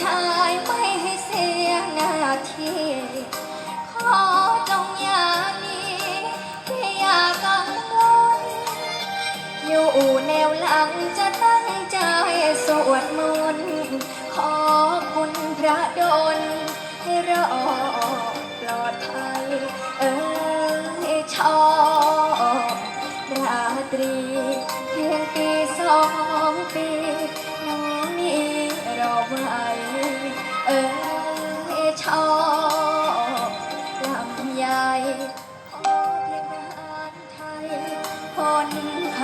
ชายไม่ให้เสียหน้าที่ ขอจงอย่าหนี้ที่อย่ากังวลอยู่แนวหลังจะต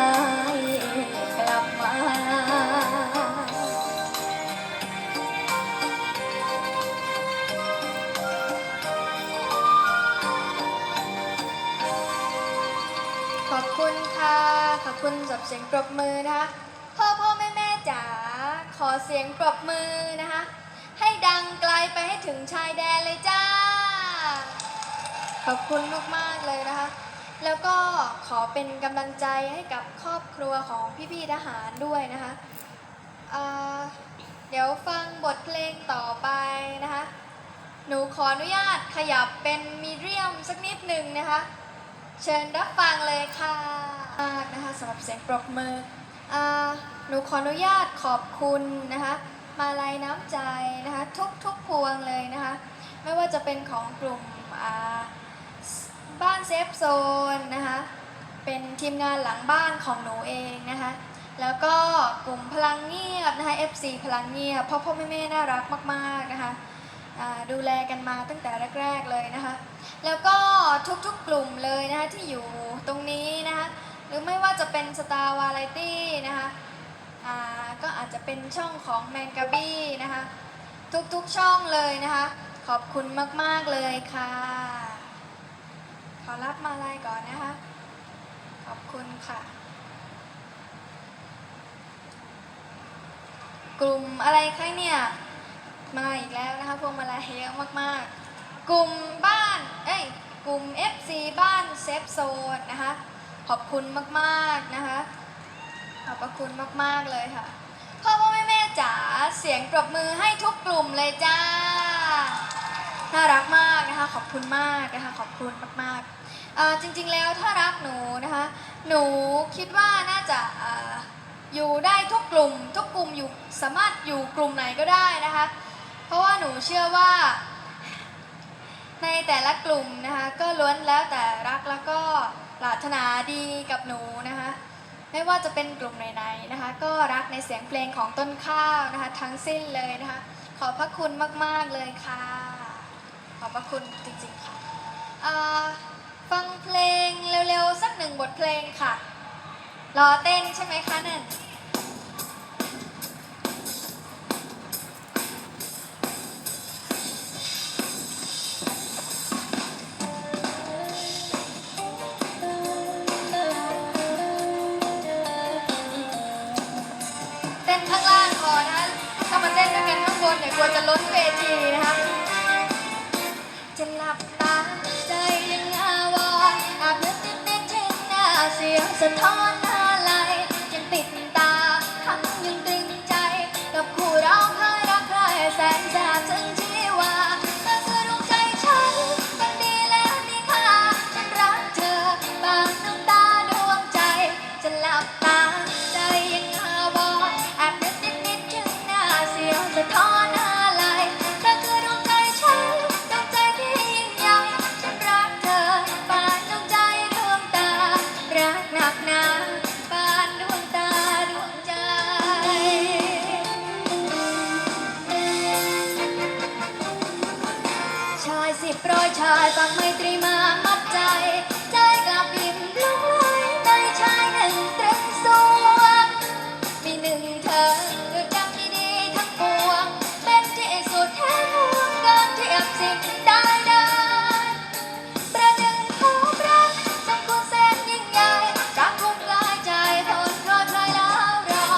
นภัยกลับมา ขอบคุณค่ะ ขอบคุณสำหรับเสียงปรบมือนะคะ พ่อพ่อแม่แม่จ๋า ขอเสียงปรบมือนะคะ ให้ดังไกลไปให้ถึงชายแดนเลยจ้า ขอบคุณมาก ๆ เลยนะคะ แล้วก็ขอเป็นกำลังใจให้กับครอบครัวของพี่ๆทหารด้วยนะคะเดี๋ยวฟังบทเพลงต่อไปนะคะ หนูขออนุญาตขยับเป็นมีเดียมสักนิดหนึ่งนะคะ เชิญรับฟังเลยค่ะมากนะคะสำหรับเสียงปรบมืออหนูขออนุญาตขอบคุณนะคะ มาลัยน้ำใจนะคะทุกทุกๆพวงเลยนะคะ ไม่ว่าจะเป็นของกลุ่มอ่า บ้านเซฟโซนนะคะเป็นทีมงานหลังบ้านของหนูเองนะคะแล้วก็กลุ่มพลังเงียบนะคะ FC พลังเงียบพ่อพ่อแม่แม่น่ารักมากๆนะคะดูแลกันมาตั้งแต่แรก ๆเลยนะคะ แล้วก็ทุกๆกลุ่มเลยนะคะที่อยู่ตรงนี้นะคะหรือไม่ว่าจะเป็นสตาร์วาไรตี้นะคะก็อาจจะเป็นช่องของแมงกาบี้นะคะ ทุกๆช่องเลยนะคะ ขอบคุณมากๆเลยค่ะ อรับมาลายก่อนนะคะ ขอบคุณค่ะ กลุ่มอะไรคะเนี่ย มาอีกแล้วนะคะพวงมาลัยเยอะมากๆ กลุ่มบ้าน เอ้ย กลุ่ม FC บ้านเซฟโซนนะคะ ขอบคุณมากๆนะคะ ขอบพระคุณมากๆเลยค่ะ พ่อพ่อแม่แม่จ๋า เสียงปรบมือให้ทุกกลุ่มเลยจ้าน่ารักมากนะคะ ขอบคุณมากนะคะ ขอบคุณมาก ๆ จริงๆแล้วถ้ารักหนูนะคะ หนูคิดว่าน่าจะอยู่ได้ทุกกลุ่ม ทุกกลุ่มอยู่สามารถอยู่กลุ่มไหนก็ได้นะคะ เพราะว่าหนูเชื่อว่า ในแต่ละกลุ่มนะคะก็ล้วนแล้วแต่รักแล้วก็ปรารถนาดีกับหนูนะคะ ไม่ว่าจะเป็นกลุ่มไหนๆนะคะ ก็รักในเสียงเพลงของต้นข้าวนะคะ ทั้งสิ้นเลยนะคะ ขอบพระคุณมากๆเลยค่ะ ขอบพระคุณจริงๆค่ะอ่า ฟังเพลงเร็วๆ สักหนึ่งบทเพลงค่ะ รอเต้นใช่ไหมคะนั่นเต้นข้างล่างก่อนนะถ้ามาเต้นด้วยกันข้างบนเนี่ยกลัวจะล้นเวทีนะคะ อยชายฝักไมตรีมามัดใจ ใจกับอิ่มลงลอยในชายหนึ่งตรึงสวงมีหนึ่งเธอคือจำดีทั้งปวง เป็นที่สุดแท้ทวงเกินทียบสิ่งใดใดประหนึ่งผู้รักสมควแสนยิ่งใหญ่รักคุ้มกายใจทนรอดลอยแล้วรอ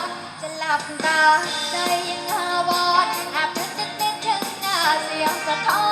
จะหลับตาใจยังหาวอนอาบถึงนถึงหน้าเสียงสะท้อน